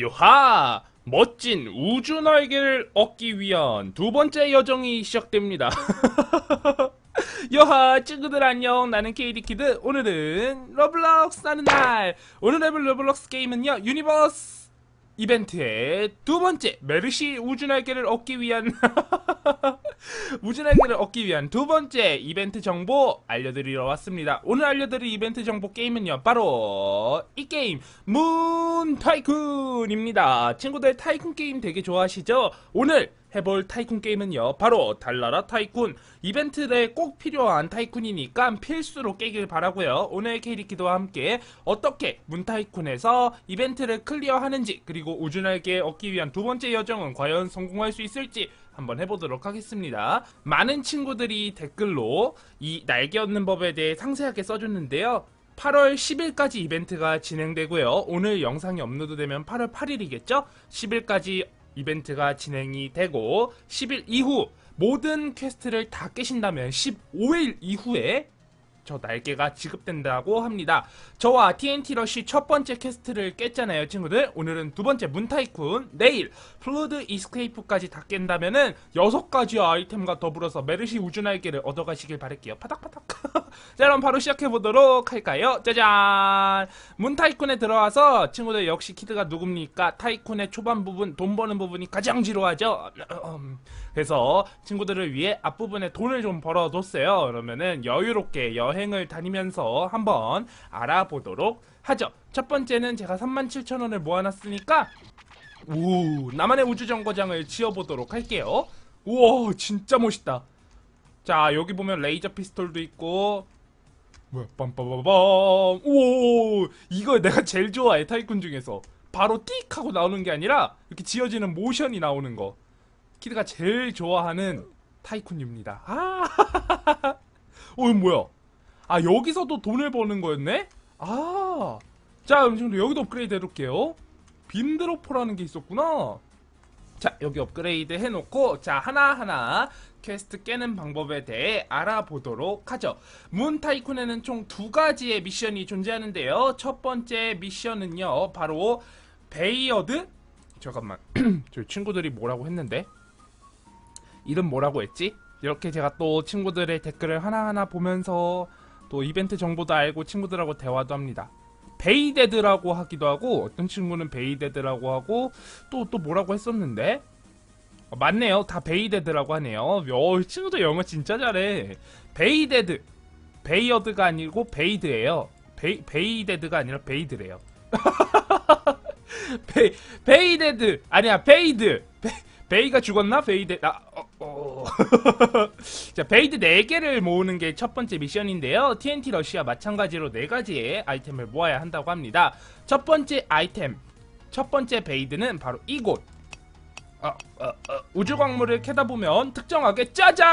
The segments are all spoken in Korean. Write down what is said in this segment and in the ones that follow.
요하! 멋진 우주 날개를 얻기 위한 두 번째 여정이 시작됩니다. 요하 친구들 안녕 나는 KD키드 오늘은 러블록스 하는 날 오늘의 러블록스 게임은요 유니버스 이벤트의 두 번째 메르시 우주 날개를 얻기 위한 날개를 얻기 위한 두 번째 이벤트 정보 알려드리러 왔습니다. 오늘 알려드릴 이벤트 정보 게임은요 바로 이 게임 문 타이쿤입니다. 친구들 타이쿤 게임 되게 좋아하시죠? 오늘 해볼 타이쿤 게임은요 바로 달나라 타이쿤 이벤트에 꼭 필요한 타이쿤이니까 필수로 깨길 바라고요 오늘 케이리키도와 함께 어떻게 문 타이쿤에서 이벤트를 클리어하는지 그리고 우주날개 얻기 위한 두 번째 여정은 과연 성공할 수 있을지 한번 해보도록 하겠습니다 많은 친구들이 댓글로 이 날개 얻는 법에 대해 상세하게 써줬는데요 8월 10일까지 이벤트가 진행되고요. 오늘 영상이 업로드되면 8월 8일이겠죠? 10일까지 이벤트가 진행이 되고 10일 이후 모든 퀘스트를 다 깨신다면 15일 이후에 저 날개가 지급된다고 합니다. 저와 TNT 러쉬 첫 번째 퀘스트를 깼잖아요, 친구들. 오늘은 두 번째 문타이쿤, 내일 플루드 이스케이프까지 다 깬다면은 여섯 가지 아이템과 더불어서 메르시 우주 날개를 얻어가시길 바랄게요. 파닥파닥. 자, 그럼 바로 시작해 보도록 할까요? 짜잔! 문타이쿤에 들어와서 친구들 역시 키드가 누굽니까? 타이쿤의 초반 부분, 돈 버는 부분이 가장 지루하죠. 음, 그래서 친구들을 위해 앞부분에 돈을 좀 벌어뒀어요. 그러면은 여유롭게 여행을 다니면서 한번 알아보도록 하죠. 첫 번째는 제가 37,000원을 모아놨으니까 우 나만의 우주정거장을 지어보도록 할게요. 우와 진짜 멋있다. 자 여기 보면 레이저 피스톨도 있고 뭐야 빰빰빰빰 오 이거 내가 제일 좋아해 타이쿤 중에서 바로 띡 하고 나오는 게 아니라 이렇게 지어지는 모션이 나오는 거 키드가 제일 좋아하는 타이쿤입니다. 아, 어, 이거 뭐야? 아, 여기서도 돈을 버는 거였네? 아, 자, 그럼 지금 여기도 업그레이드 해놓을게요. 빔드로퍼라는 게 있었구나. 자, 여기 업그레이드 해놓고, 자, 하나하나 퀘스트 깨는 방법에 대해 알아보도록 하죠. 문 타이쿤에는 총 두 가지의 미션이 존재하는데요. 첫 번째 미션은요, 바로 베이어드? 잠깐만, 저 친구들이 뭐라고 했는데? 이름 뭐라고 했지? 이렇게 제가 또 친구들의 댓글을 하나하나 보면서 또 이벤트 정보도 알고 친구들하고 대화도 합니다. 베이데드라고 하기도 하고 어떤 친구는 베이데드라고 하고 또또 뭐라고 했었는데 어, 맞네요. 다 베이데드라고 하네요. 여, 친구들 영어 진짜 잘해. 베이데드. 베이어드가 아니고 베이드예요. 베이, 베이데드가 아니라 베이드래요. 베, 베이데드 아니야 베이드 베, 베이가 죽었나? 베이드 아, 어, 어. 자 베이드 4개를 모으는 게 첫 번째 미션인데요. TNT 러시아 마찬가지로 4가지의 아이템을 모아야 한다고 합니다. 첫 번째 아이템 첫 번째 베이드는 바로 이곳. 어, 어, 어, 우주 광물을 캐다 보면 특정하게 짜잔!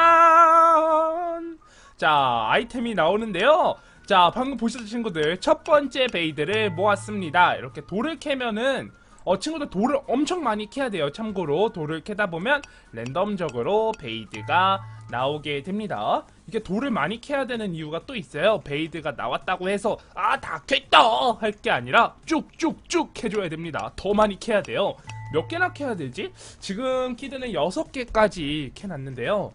자 아이템이 나오는데요. 자 방금 보셨던 친구들 첫 번째 베이드를 모았습니다. 이렇게 돌을 캐면은 어 친구들 돌을 엄청 많이 캐야 돼요 참고로 돌을 캐다 보면 랜덤적으로 베이드가 나오게 됩니다 이게 돌을 많이 캐야 되는 이유가 또 있어요 베이드가 나왔다고 해서 아 다 캤다 할 게 아니라 쭉쭉쭉 해줘야 됩니다 더 많이 캐야 돼요 몇 개나 캐야 되지? 지금 키드는 6개까지 캐놨는데요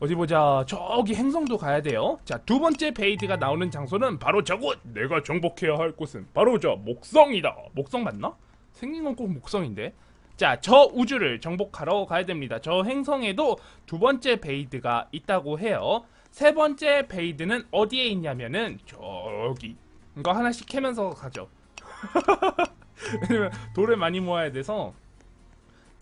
어디 보자. 저기 행성도 가야 돼요. 자, 두 번째 베이드가 나오는 장소는 바로 저곳. 내가 정복해야 할 곳은 바로 저 목성이다. 목성 맞나? 생긴 건 꼭 목성인데. 자, 저 우주를 정복하러 가야 됩니다. 저 행성에도 두 번째 베이드가 있다고 해요. 세 번째 베이드는 어디에 있냐면은 저기. 이거 하나씩 캐면서 가죠. 왜냐면 돌을 많이 모아야 돼서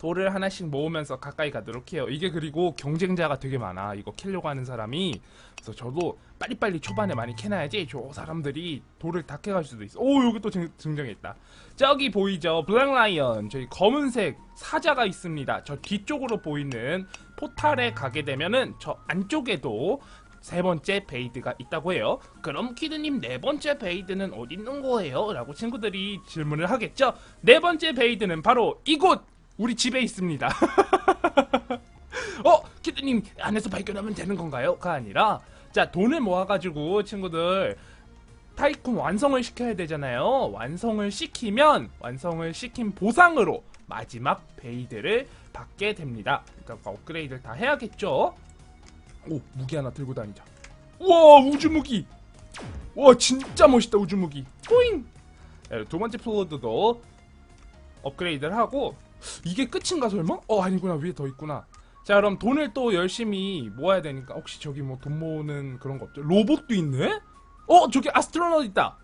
돌을 하나씩 모으면서 가까이 가도록 해요. 이게 그리고 경쟁자가 되게 많아. 이거 캐려고 하는 사람이. 그래서 저도 빨리빨리 초반에 많이 캐놔야지 저 사람들이 돌을 다 캐갈 수도 있어. 오, 여기 또 증, 증정했다. 저기 보이죠? 블랙 라이언. 저기 검은색 사자가 있습니다. 저 뒤쪽으로 보이는 포탈에 가게 되면은 저 안쪽에도 세 번째 베이드가 있다고 해요. 그럼 키드님 네 번째 베이드는 어디 있는 거예요? 라고 친구들이 질문을 하겠죠? 네 번째 베이드는 바로 이곳! 우리 집에 있습니다. 어? 키드님 안에서 발견하면 되는 건가요? 가 아니라 자 돈을 모아가지고 친구들 타이쿤 완성을 시켜야 되잖아요. 완성을 시키면 완성을 시킨 보상으로 마지막 베이드를 받게 됩니다. 그러니까 업그레이드를 다 해야겠죠. 오 무기 하나 들고 다니자. 우와 우주 무기. 와 진짜 멋있다 우주 무기. 뿌잉. 네, 두 번째 플로드도 업그레이드를 하고 이게 끝인가 설마? 어 아니구나 위에 더 있구나. 자 그럼 돈을 또 열심히 모아야 되니까 혹시 저기 뭐 돈 모으는 그런 거 없죠? 로봇도 있네? 어 저기 아스트로넛 있다.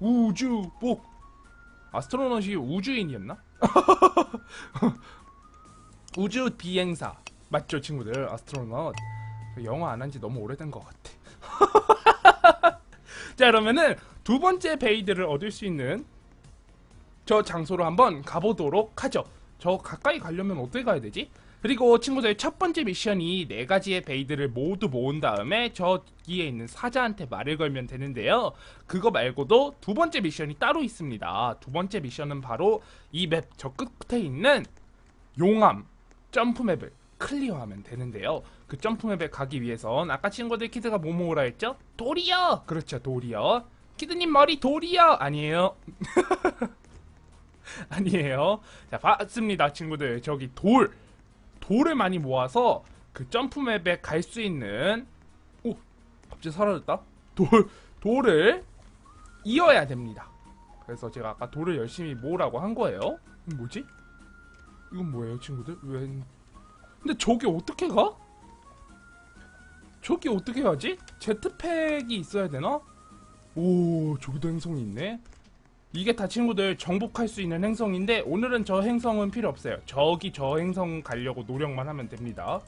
우주복. 아스트로넛이 우주인이었나? 우주 비행사 맞죠 친구들 아스트로넛 영어 안한 지 너무 오래된 것 같아. 자 그러면은 두 번째 베이드를 얻을 수 있는 저 장소로 한번 가보도록 하죠. 저 가까이 가려면 어떻게 가야 되지? 그리고 친구들 첫 번째 미션이 네 가지의 베이드를 모두 모은 다음에 저기에 있는 사자한테 말을 걸면 되는데요. 그거 말고도 두 번째 미션이 따로 있습니다. 두 번째 미션은 바로 이 맵 저 끝에 있는 용암 점프 맵을 클리어하면 되는데요. 그 점프 맵에 가기 위해선 아까 친구들 키드가 뭐 모으라 했죠? 돌이요! 그렇죠, 돌이요. 키드님 머리 돌이요! 아니에요. 아니에요. 자, 봤습니다, 친구들. 저기 돌. 돌을 많이 모아서 그 점프 맵에 갈 수 있는 오, 갑자기 사라졌다. 돌 돌을 이어야 됩니다. 그래서 제가 아까 돌을 열심히 모으라고 한 거예요. 뭐지? 이건 뭐예요, 친구들? 웬? 근데 저기 어떻게 가? 저기 어떻게 가지? 제트팩이 있어야 되나? 오, 저기도 행성이 있네. 이게 다 친구들 정복할 수 있는 행성인데 오늘은 저 행성은 필요 없어요. 저기 저 행성 가려고 노력만 하면 됩니다.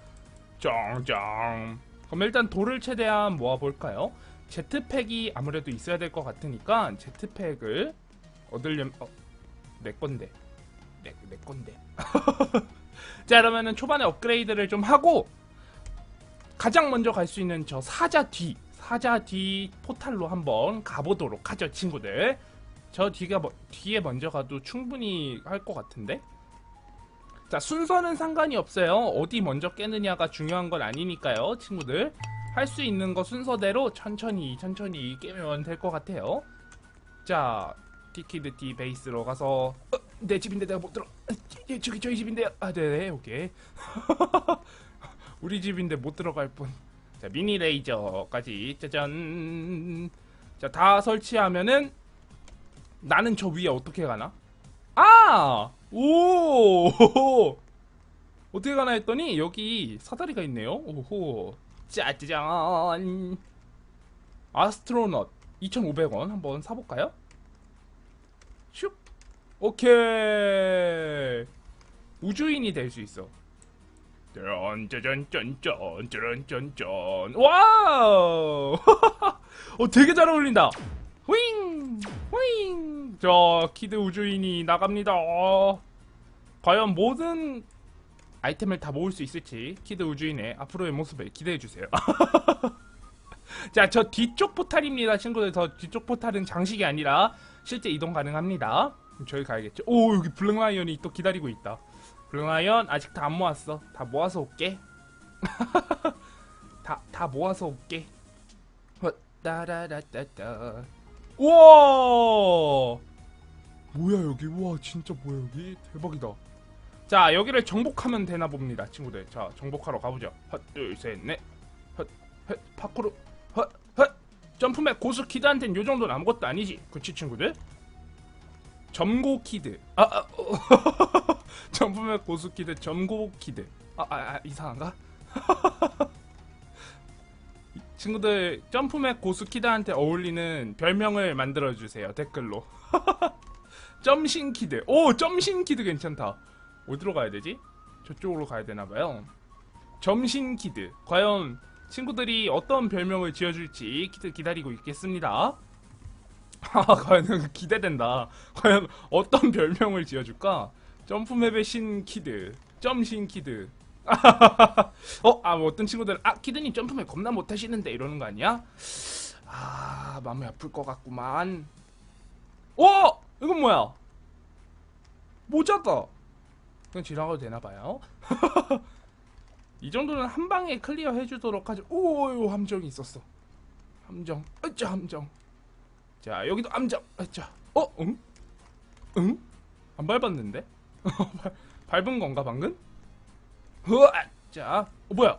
짱짱. 그럼 일단 돌을 최대한 모아볼까요? 제트팩이 아무래도 있어야 될 것 같으니까 제트팩을 얻으려면 어, 내 건데 내, 내 건데 자 그러면은 초반에 업그레이드를 좀 하고 가장 먼저 갈 수 있는 저 사자 뒤 사자 뒤 포탈로 한번 가보도록 하죠 친구들 저 뒤가 뭐- 뒤에 먼저 가도 충분히 할 것 같은데? 자 순서는 상관이 없어요. 어디 먼저 깨느냐가 중요한 건 아니니까요 친구들. 할 수 있는 거 순서대로 천천히 천천히 깨면 될 것 같아요. 자 티키드 티 베이스로 가서 어, 내 집인데 내가 못 들어. 어, 예, 저기 저희 집인데요. 아 네네 오케이. 우리 집인데 못 들어갈 뿐자 미니 레이저까지. 짜잔. 자 다 설치하면은 나는 저 위에 어떻게 가나? 아! 오! 어떻게 가나 했더니 여기 사다리가 있네요. 오호. 짜자잔. 아스트로넛 2,500원 한번 사볼까요? 슉. 오케이. 우주인이 될 수 있어. 짠짜잔짠짠 짜란짠짠 와우! 어 되게 잘 어울린다. 윙! 윙! 저 키드 우주인이 나갑니다. 어, 과연 모든 아이템을 다 모을 수 있을지 키드 우주인의 앞으로의 모습을 기대해 주세요. 자, 저 뒤쪽 포탈입니다, 친구들. 저 뒤쪽 포탈은 장식이 아니라 실제 이동 가능합니다. 저희 가야겠죠. 오, 여기 블랙라이언이 또 기다리고 있다. 블랙라이언 아직 다 안 모았어. 다 모아서 올게. 다, 다 모아서 올게. 헛, 따라라따따. 우와! 뭐야 여기? 우와 진짜 뭐야 여기? 대박이다. 자 여기를 정복하면 되나 봅니다 친구들. 자 정복하러 가보죠. 헛, 둘, 셋, 넷. 헛, 헛, 파쿠르. 헛, 헛. 점프맵 고수 키드한텐 요 정도는 아무것도 아니지. 그치 친구들? 점고 키드. 아, 아 어. 점프맵 고수 키드, 점고 키드. 아, 아, 아 이상한가? 친구들 점프맵 고수키드한테 어울리는 별명을 만들어 주세요 댓글로. 점신키드. 오 점신키드 괜찮다. 어디로 가야 되지? 저쪽으로 가야 되나 봐요. 점신키드. 과연 친구들이 어떤 별명을 지어줄지 기다리고 있겠습니다. 아, 과연 기대된다. 과연 어떤 별명을 지어줄까? 점프맵의 신키드, 점신키드. 어, 아, 뭐 어떤 친구들, 아, 키드님 점프맵 겁나 못하시는데 이러는 거 아니야? 아, 마음이 아플 것 같구만. 어, 이건 뭐야? 모자다. 그냥 지나가도 되나 봐요. 이 정도는 한 방에 클리어 해주도록 하죠. 오, 함정이 있었어. 함정, 으쌰 함정. 자 여기도 암정 자 어? 응? 응? 안 밟았는데? 발- 밟은 건가 방금? 으아! 자 어, 뭐야?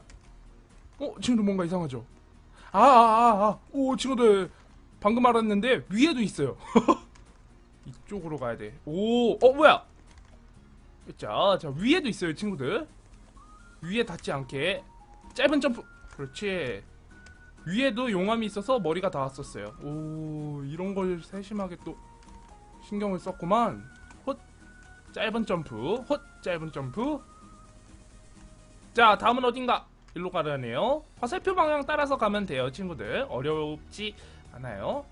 어 친구들 뭔가 이상하죠? 아아 아 오 친구들. 방금 알았는데 위에도 있어요. 이쪽으로 가야 돼 오 어 뭐야? 자, 자 위에도 있어요 친구들. 위에 닿지 않게. 짧은 점프. 그렇지. 위에도 용암이 있어서 머리가 닿았었어요. 오 이런 걸 세심하게 또 신경을 썼구만. 헛. 짧은 점프. 헛 짧은 점프 자 다음은 어딘가 일로 가려네요 화살표 방향 따라서 가면 돼요 친구들 어렵지 않아요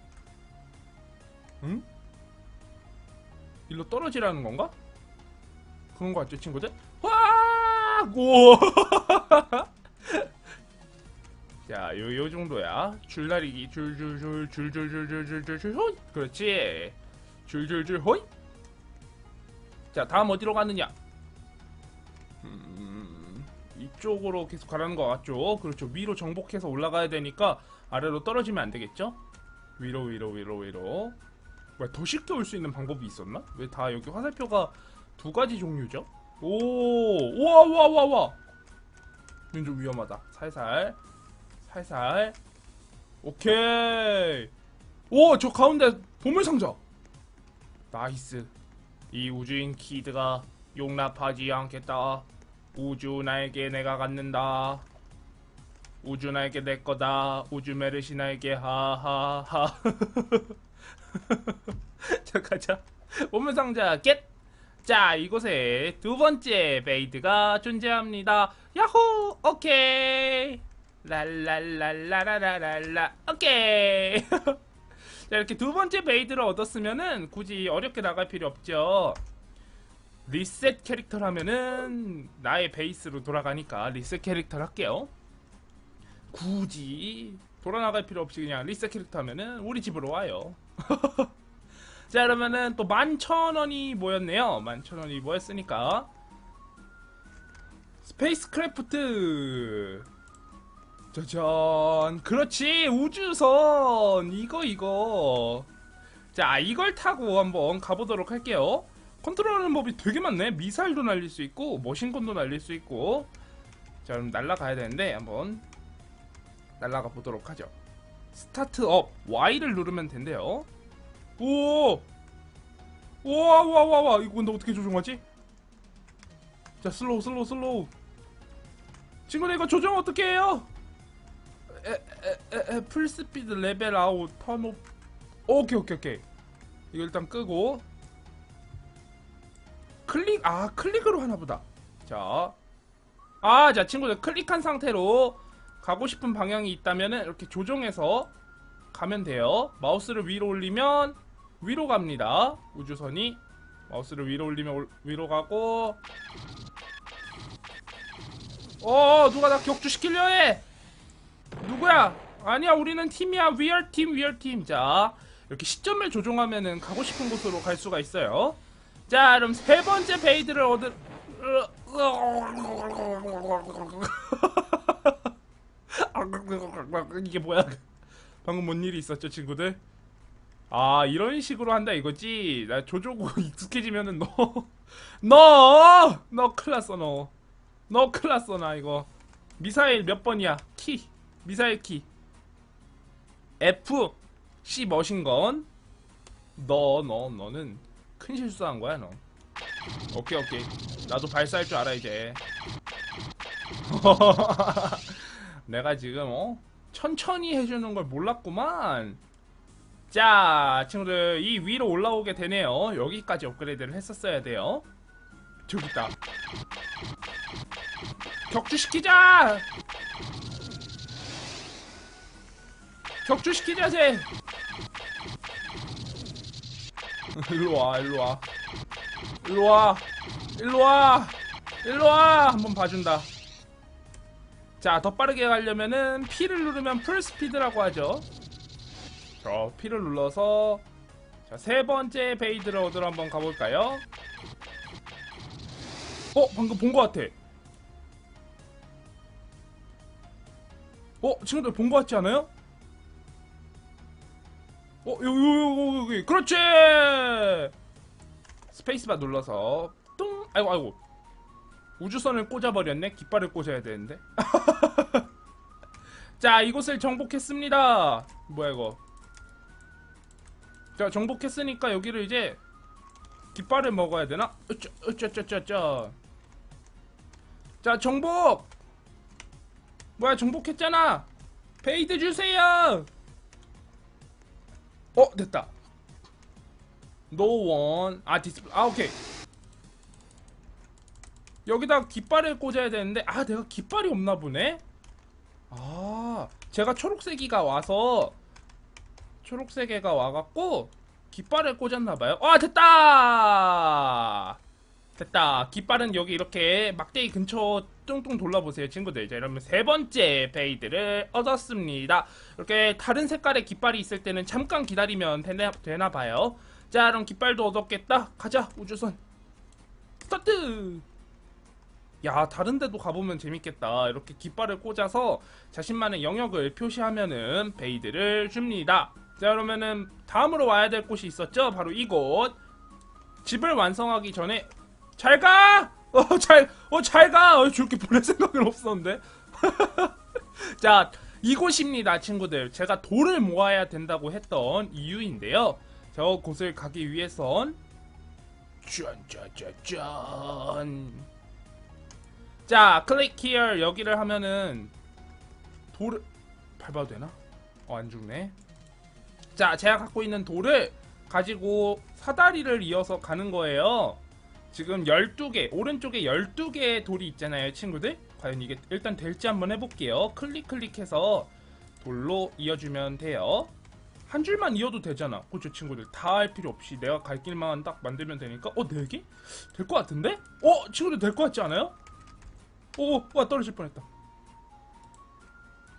응? 일로 떨어지라는 건가? 그런 거 같죠 친구들? 와! 오! 자, 요, 요 정도야. 줄다리기, 줄줄줄, 줄줄줄줄줄줄줄, 호이! 그렇지. 줄줄줄, 호이! 자, 다음 어디로 가느냐? 음, 이쪽으로 계속 가라는 것 같죠? 그렇죠. 위로 정복해서 올라가야 되니까 아래로 떨어지면 안 되겠죠? 위로, 위로, 위로, 위로. 왜더 쉽게 올 수 있는 방법이 있었나? 왜 다 여기 화살표가 두 가지 종류죠? 오, 우와, 우와, 우와, 우와. 이건 좀 위험하다. 살살. 살살. 오케이. 오, 저 가운데 보물상자. 나이스. 이 우주인 키드가 용납하지 않겠다. 우주 나에게 내가 갖는다. 우주 나에게 내 거다. 우주 메르시 나에게 하하하. 자 가자. 보물상자 겟. 자 이곳에 두 번째 베이드가 존재합니다. 야호 오케이. 랄랄랄라라라랄라 오케이 자 이렇게 두 번째 베이드를 얻었으면은 굳이 어렵게 나갈 필요 없죠 리셋 캐릭터를 하면은 나의 베이스로 돌아가니까 리셋 캐릭터를 할게요. 굳이 돌아나갈 필요 없이 그냥 리셋 캐릭터 하면은 우리 집으로 와요. 자 그러면은 또 만천원이 모였네요. 만천원이 모였으니까. 스페이스 크래프트. 짜잔. 그렇지. 우주선. 이거 이거. 자 이걸 타고 한번 가보도록 할게요 컨트롤하는 법이 되게 많네. 미사일도 날릴 수 있고 머신건도 날릴 수 있고. 자 그럼 날아가야 되는데 한번 날아가 보도록 하죠. 스타트업. Y를 누르면 된대요. 오 우와 우와 우와 우와. 이거 근데 어떻게 조종하지? 자 슬로우 슬로우 슬로우. 친구들 이거 조정 어떻게 해요? 에 에에 풀스피드 레벨 아웃 턴업 오케이 오케이 오케이. 이거 일단 끄고 클릭 아 클릭으로 하나보다. 자 아 자 친구들 클릭한 상태로 가고 싶은 방향이 있다면은 이렇게 조정해서 가면 돼요. 마우스를 위로 올리면 위로 갑니다. 우주선이 마우스를 위로 올리면 올- 위로 가고. 어 누가 나 격추시키려 해? 누구야? 아니야 우리는 팀이야. 위얼 팀 위얼 팀 자 이렇게 시점을 조종하면은 가고 싶은 곳으로 갈 수가 있어요 자 그럼 세 번째 베이드를 얻을 이게 뭐야 방금 뭔 일이 있었죠 친구들 아 이런 식으로 한다 이거지 나 조조고 익숙해지면은 너너너 큰일 났어 너너 큰일 났어 나 이거 미사일 몇 번이야 키 미사일 키 F C 머신건 너 너 너는 큰 실수한 거야 너? 오케이 오케이. 나도 발사할 줄 알아 이제. 내가 지금 어? 천천히 해주는 걸 몰랐구만. 자 친구들 이 위로 올라오게 되네요. 여기까지 업그레이드를 했었어야 돼요. 저기 있다. 격추시키자! 격추시키자 쟤 일로와 일로와. 일로와 일로와 일로와. 한번 봐준다. 자 더 빠르게 가려면은 P를 누르면 풀스피드라고 하죠. 저 P를 눌러서 자 세 번째 베이드를 얻으러 한번 가볼까요? 어 방금 본 것 같아. 어 친구들 본 것 같지 않아요? 어, 여기, 여기, 여기, 그렇지! 스페이스바 눌러서, 뚱! 아이고, 아이고. 우주선을 꽂아버렸네? 깃발을 꽂아야 되는데. 자, 이곳을 정복했습니다. 뭐야, 이거. 자, 정복했으니까 여기를 이제, 깃발을 먹어야 되나? 으쩌, 으쩌, 쩌, 쩌, 쩌. 자, 정복! 뭐야, 정복했잖아! 베이드 주세요! 어 됐다. 노원 아 디스플레이 아 오케이. 여기다 깃발을 꽂아야 되는데 아 내가 깃발이 없나 보네? 아 제가 초록색이가 와서 초록색애가 와갖고 깃발을 꽂았나봐요. 아 됐다! 됐다. 깃발은 여기 이렇게 막대기 근처 뚱뚱 돌려보세요 친구들. 자 이러면 세 번째 베이드를 얻었습니다. 이렇게 다른 색깔의 깃발이 있을 때는 잠깐 기다리면 되나, 되나 봐요. 자 그럼 깃발도 얻었겠다. 가자 우주선. 스타트! 야 다른 데도 가보면 재밌겠다. 이렇게 깃발을 꽂아서 자신만의 영역을 표시하면은 베이드를 줍니다. 자 그러면은 다음으로 와야 될 곳이 있었죠? 바로 이곳. 집을 완성하기 전에 잘 가! 어, 잘, 어, 잘 가! 어, 저렇게 보낼 생각은 없었는데. 자, 이곳입니다, 친구들. 제가 돌을 모아야 된다고 했던 이유인데요. 저 곳을 가기 위해선, 짠짜짜짠. 자, 클릭 here. 여기를 하면은, 돌을, 밟아도 되나? 어, 안 죽네. 자, 제가 갖고 있는 돌을 가지고 사다리를 이어서 가는 거예요. 지금 12개, 오른쪽에 12개의 돌이 있잖아요, 친구들. 과연 이게 일단 될지 한번 해볼게요. 클릭 클릭해서 돌로 이어주면 돼요. 한 줄만 이어도 되잖아. 그죠, 친구들. 다 할 필요 없이 내가 갈 길만 딱 만들면 되니까. 어, 4개? 될 것 같은데? 어, 친구들 될 것 같지 않아요? 오, 와, 떨어질 뻔했다.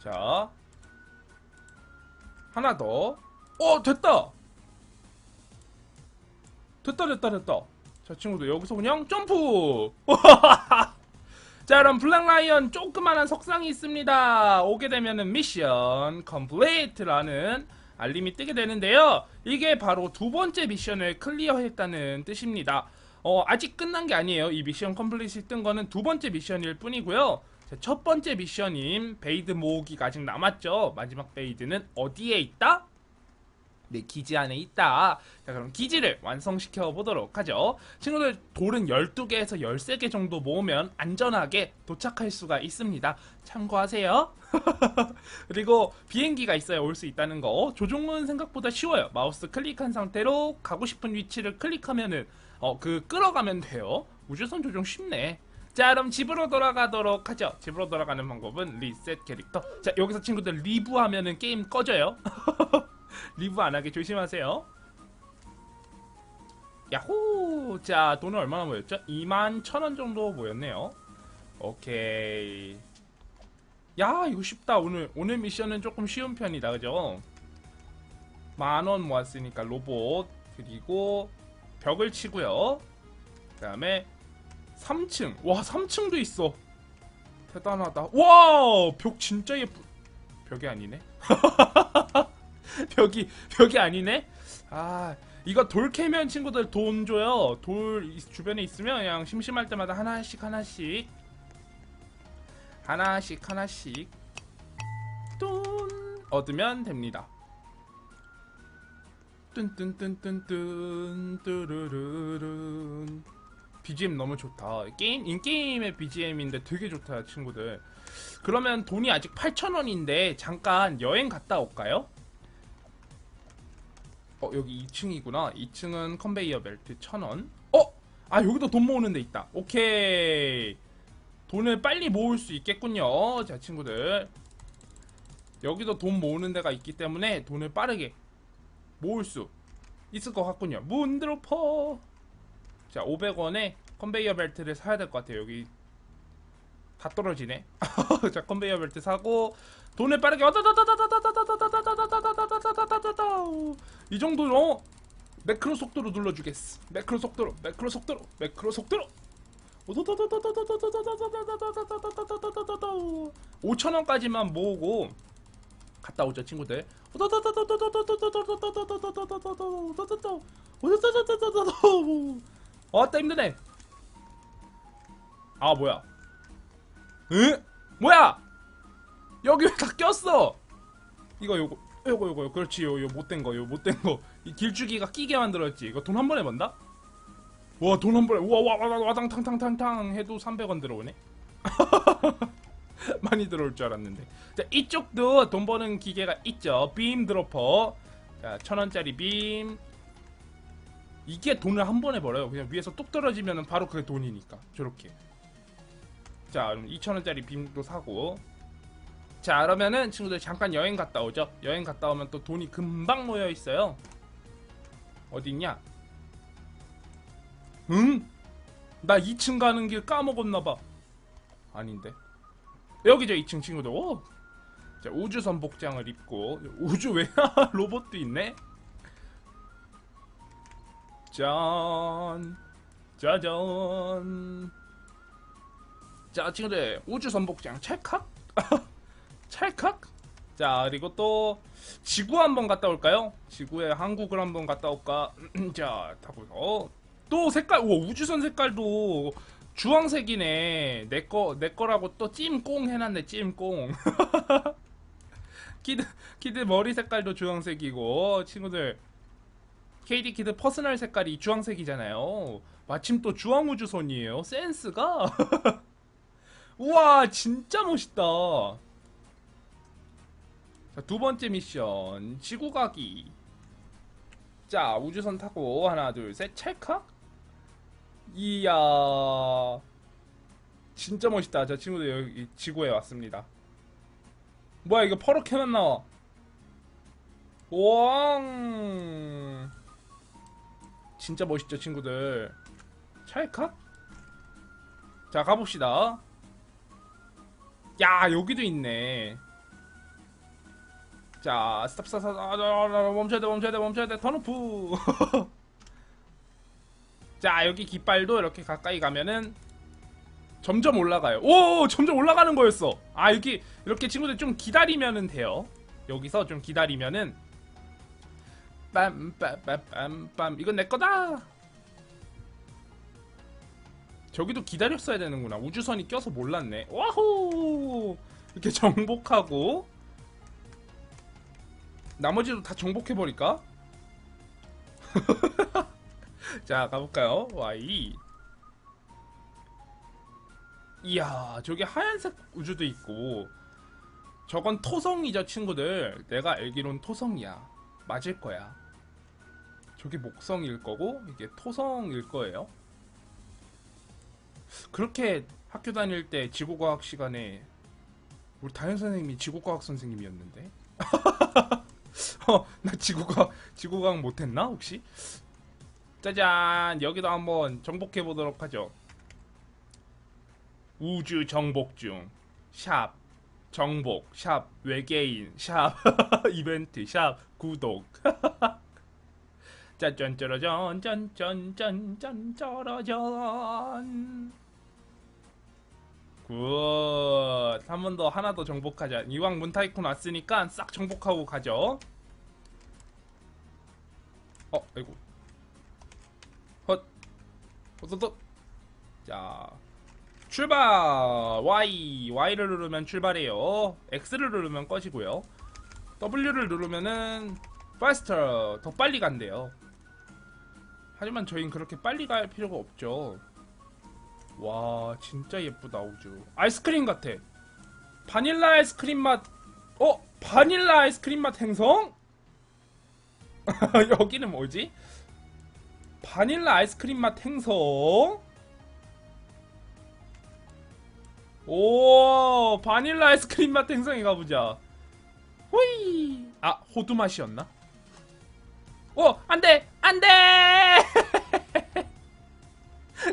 자. 하나 더. 어, 됐다! 됐다, 됐다, 됐다. 자 친구들 여기서 그냥 점프! 자 그럼 블랙라이언 조그만한 석상이 있습니다. 오게 되면은 미션 컴플리트라는 알림이 뜨게 되는데요. 이게 바로 두 번째 미션을 클리어했다는 뜻입니다. 어 아직 끝난 게 아니에요. 이 미션 컴플리트이 뜬 거는 두 번째 미션일 뿐이고요. 자, 첫 번째 미션인 베이드 모으기가 아직 남았죠. 마지막 베이드는 어디에 있다? 네, 기지 안에 있다. 자, 그럼 기지를 완성시켜 보도록 하죠. 친구들, 돌은 12개에서 13개 정도 모으면 안전하게 도착할 수가 있습니다. 참고하세요. 그리고 비행기가 있어야 올 수 있다는 거. 조종은 생각보다 쉬워요. 마우스 클릭한 상태로 가고 싶은 위치를 클릭하면은, 어, 그, 끌어가면 돼요. 우주선 조종 쉽네. 자 그럼 집으로 돌아가도록 하죠 집으로 돌아가는 방법은 리셋 캐릭터 자 여기서 친구들 리뷰하면은 게임 꺼져요 리뷰 안 하게 조심하세요. 야호! 자, 돈은 얼마나 모였죠? 2만 1,000원 정도 모였네요. 오케이. 야, 이거 쉽다. 오늘, 오늘 미션은 조금 쉬운 편이다. 그죠? 만원 모았으니까 로봇. 그리고 벽을 치고요. 그 다음에 3층. 와, 3층도 있어. 대단하다. 와! 벽 진짜 예쁘. 벽이 아니네. 벽이 벽이 아니네. 아 이거 돌 캐면 친구들 돈 줘요. 돌 이- 주변에 있으면 그냥 심심할 때마다 하나씩 하나씩 하나씩 하나씩 돈 얻으면 됩니다. 뚠뚠뚠뚠뚠 뚜루루룬 BGM 너무 좋다. 게임 인게임의 BGM인데 되게 좋다, 친구들. 그러면 돈이 아직 8,000원인데 잠깐 여행 갔다 올까요? 어 여기 2층이구나. 2층은 컨베이어 벨트 1000원. 어? 아 여기도 돈 모으는 데 있다. 오케이. 돈을 빨리 모을 수 있겠군요 자 친구들. 여기도 돈 모으는 데가 있기 때문에 돈을 빠르게 모을 수 있을 것 같군요. 문드로퍼. 자 500원에 컨베이어 벨트를 사야 될 것 같아요 여기 다 떨어지네 자 컨베이어 벨트 사고 돈을 빠르게 이 정도로 매크로 속도로 눌러주겠어 매크로 속도로 매크로 속도로 매크로 속도로 5천원까지만 모으고 갔다 오죠 친구들 어따 힘드네 아 뭐야 에? 뭐야? 여기 왜 다 꼈어? 이거 요거 요거 요거 그렇지 요, 요 못된 거 요 못된 거 이 길쭉이가 끼게 만들었지. 이거 돈 한 번에 번다? 와 돈 한 번에 우와 와와 와당탕탕탕탕 해도 300원 들어오네. 많이 들어올 줄 알았는데. 자 이쪽도 돈 버는 기계가 있죠. 빔 드로퍼. 자 천원짜리 빔. 이게 돈을 한 번에 벌어요. 그냥 위에서 뚝 떨어지면 바로 그게 돈이니까. 저렇게 자 그럼 2천원짜리 빔도 사고. 자 그러면은 친구들 잠깐 여행 갔다 오죠. 여행 갔다 오면 또 돈이 금방 모여 있어요. 어디 있냐? 응? 나 2층 가는 길 까먹었나봐. 아닌데. 여기죠 2층 친구들. 오! 자 우주선 복장을 입고. 우주 왜? 로봇도 있네. 짠. 짜잔 자 친구들 우주 선 복장 찰칵? 찰칵? 자 그리고 또 지구 한번 갔다 올까요? 지구에 한국을 한번 갔다 올까? 자 타고. 어, 또 색깔 오 우주선 색깔도 주황색이네. 내거 내 거라고 또 찜꽁 해놨네 찜꽁. 키드 키드 머리 색깔도 주황색이고 친구들. KD 키드 퍼스널 색깔이 주황색이잖아요. 마침 또 주황 우주선이에요. 센스가 우와 진짜 멋있다. 자, 두 번째 미션. 지구 가기 자 우주선 타고 하나 둘셋 찰칵. 이야. 진짜 멋있다. 저 친구들 여기 지구에 왔습니다. 뭐야 이거 퍼렇게만 나와. 왕. 진짜 멋있죠 친구들. 찰칵. 자 가봅시다 야 여기도 있네. 자 스탑 스탑 아, 아, 아, 멈춰야 돼 멈춰야 돼 멈춰야 돼. 턴오프 자 여기 깃발도 이렇게 가까이 가면은 점점 올라가요. 오 점점 올라가는 거였어. 아 여기 이렇게 친구들 좀 기다리면은 돼요. 여기서 좀 기다리면은 빰빰빰빰빰. 이건 내 거다 저기도 기다렸어야 되는구나. 우주선이 껴서 몰랐네. 와호! 이렇게 정복하고. 나머지도 다 정복해버릴까? 자 가볼까요? Y 이야 저기 하얀색 우주도 있고. 저건 토성이죠 친구들. 내가 알기론 토성이야. 맞을 거야. 저게 목성일 거고 이게 토성일 거예요 그렇게 학교 다닐 때 지구과학 시간에 우리 다현 선생님이 지구과학 선생님이었는데? 어, 나 지구과학 지구과학 못했나 혹시? 짜잔! 여기도 한번 정복해 보도록 하죠. 우주 정복 중 샵. 정복. 샵. 외계인. 샵. 이벤트. 샵. 구독 짠짠짜라짠 짠짠짠짠 짜라잔 굿한 번 더 하나 더 정복하자. 이왕 문타이쿤 왔으니까 싹 정복하고 가죠. 어 아이고. 헛. 헛헛헛. 자 출발! Y Y를 누르면 출발해요. X를 누르면 꺼지고요. W를 누르면은 faster 더 빨리 간대요 하지만 저희는 그렇게 빨리 갈 필요가 없죠 와 진짜 예쁘다 우주 아이스크림 같아 바닐라 아이스크림 맛 어? 바닐라 아이스크림 맛 행성? 여기는 뭐지? 바닐라 아이스크림 맛 행성 오 바닐라 아이스크림 맛 행성에 가보자 호이 아 호두 맛이었나? 오 안 돼 안 돼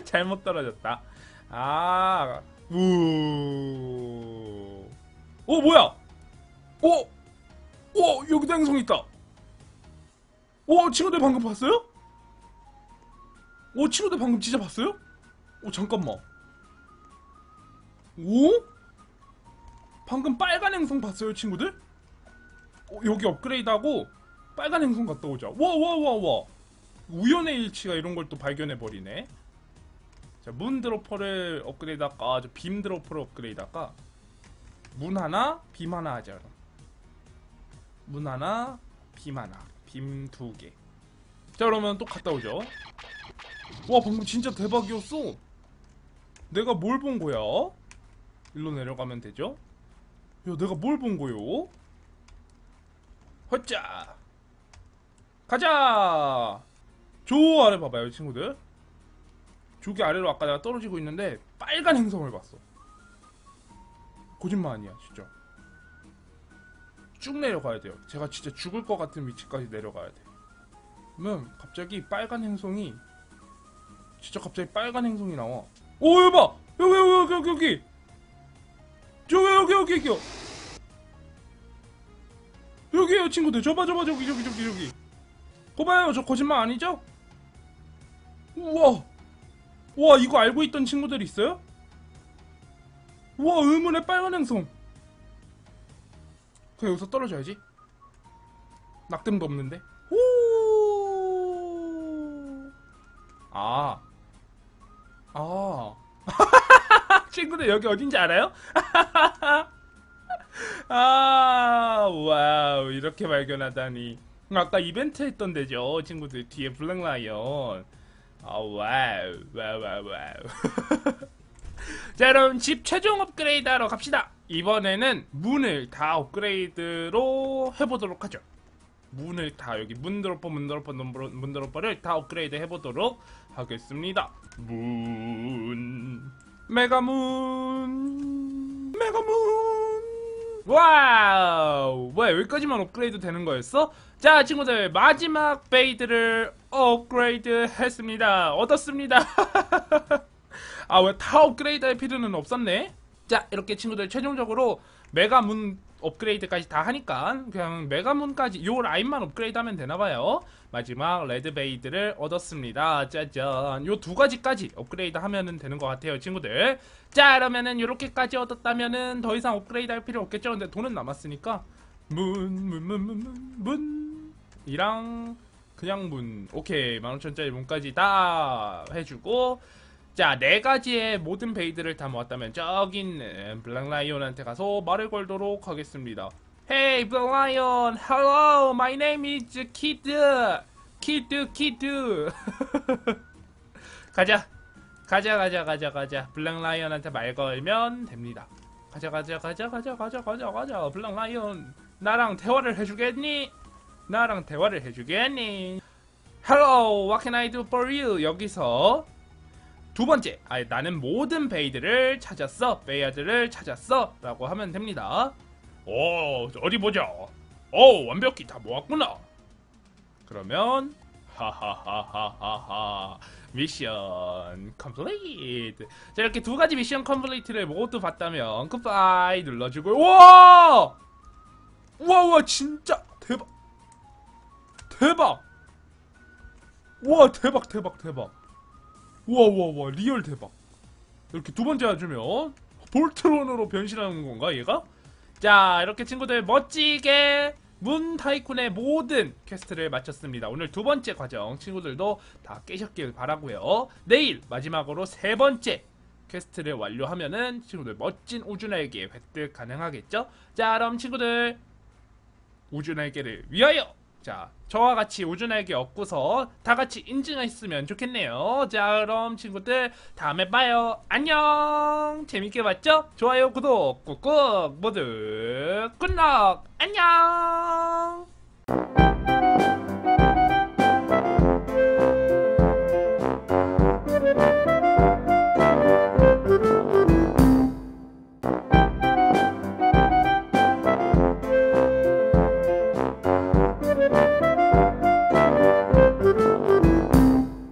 잘못 떨어졌다 아, 우. 오, 뭐야? 오, 오, 여기도 행성 있다. 오, 친구들 방금 봤어요? 오, 친구들 방금 진짜 봤어요? 오, 잠깐만. 오? 방금 빨간 행성 봤어요, 친구들? 어, 여기 업그레이드하고 빨간 행성 갔다 오자. 와 와 와 와. 우연의 일치가 이런 걸 또 발견해 버리네. 자, 문 드로퍼를 업그레이드 할까? 저빔 드로퍼를 업그레이드 할까? 문 하나, 빔 하나 하자. 문 하나, 빔 하나. 빔 두 개. 자, 그러면 또 갔다 오죠. 와, 방금 진짜 대박이었어. 내가 뭘 본 거야? 일로 내려가면 되죠? 야, 내가 뭘 본 거요? 허짜! 가자! 저 아래 봐봐요, 친구들. 저기 아래로 아까 내가 떨어지고 있는데 빨간 행성을 봤어. 거짓말 아니야, 진짜. 쭉 내려가야 돼요. 제가 진짜 죽을 것 같은 위치까지 내려가야 돼. 그러면 갑자기 빨간 행성이 진짜 갑자기 빨간 행성이 나와. 오, 여기 봐! 여기, 여기, 여기, 여기! 저기, 여기, 여기, 여기! 여기에요, 친구들. 저 봐, 저 봐, 저기, 저기, 저기, 저기. 거 봐요, 저 거짓말 아니죠? 우와! 와, 이거 알고 있던 친구들 있어요? 우와, 의문의 빨간 행성. 그냥 여기서 떨어져야지. 낙뎀도 없는데. 오! 아. 아. 친구들 여기 어딘지 알아요? 아, 와우. 이렇게 발견하다니. 아까 이벤트 했던 데죠. 친구들 뒤에 블랙라이언. 아, 와우. 와우, 와우, 와우. 자, 그럼 집 최종 업그레이드 하러 갑시다. 이번에는 문을 다 업그레이드로 해보도록 하죠. 문을 다 여기 문 드로퍼 문 드로퍼 문 드로- 문 드로퍼를 다 업그레이드 해보도록 하겠습니다. 문 메가문 와우! 뭐야 여기까지만 업그레이드 되는 거였어? 자 친구들 마지막 베이드를 업그레이드 했습니다. 얻었습니다. 아 왜 다 업그레이드 할 필요는 없었네? 자 이렇게 친구들 최종적으로 메가문 업그레이드까지 다 하니까 그냥 메가문까지 요 라인만 업그레이드 하면 되나봐요. 마지막 레드베이드를 얻었습니다. 짜잔. 요 두 가지까지 업그레이드 하면은 되는 것 같아요 친구들. 자 그러면은 요렇게까지 얻었다면은 더 이상 업그레이드 할 필요 없겠죠? 근데 돈은 남았으니까. 문 문 문 문문 문. 이랑 그냥 문. 오케이. 15,000짜리 문까지 다 해주고 자, 네 가지의 모든 베이드를 다 모았다면 저기 있는 블랙라이온한테 가서 말을 걸도록 하겠습니다. Hey, Black Lion, hello, my name is Kid. Kid, Kid. 가자, 가자, 가자, 가자, 가자. 블랙라이온한테 말 걸면 됩니다. 가자, 가자, 가자, 가자, 가자, 가자, 가자. 블랙라이온, 나랑 대화를 해주겠니? 나랑 대화를 해주겠니? Hello, what can I do for you? 여기서 두 번째, 아, 나는 모든 베이드를 찾았어, 베이아드를 찾았어, 라고 하면 됩니다. 오, 어디 보자. 오, 완벽히 다 모았구나. 그러면 하하하하하하 미션 컴플리트. 자 이렇게 두 가지 미션 컴플리트를 모두 봤다면 굿바이 눌러주고 와, 와와 진짜 대박, 대박, 와 대박 대박 대박. 우와 우와 우와 리얼 대박 이렇게 두 번째 해주면 볼트론으로 변신하는 건가 얘가? 자 이렇게 친구들 멋지게 문 타이쿤의 모든 퀘스트를 마쳤습니다 오늘 두 번째 과정 친구들도 다 깨셨길 바라고요 내일 마지막으로 세 번째 퀘스트를 완료하면은 친구들 멋진 우주 날개 획득 가능하겠죠? 자 그럼 친구들 우주 날개를 위하여 자, 저와 같이 우주날개 얻고서 다 같이 인증했으면 좋겠네요. 자, 그럼 친구들 다음에 봐요. 안녕. 재밌게 봤죠? 좋아요, 구독 꾹꾹 모두 굿럭. 안녕.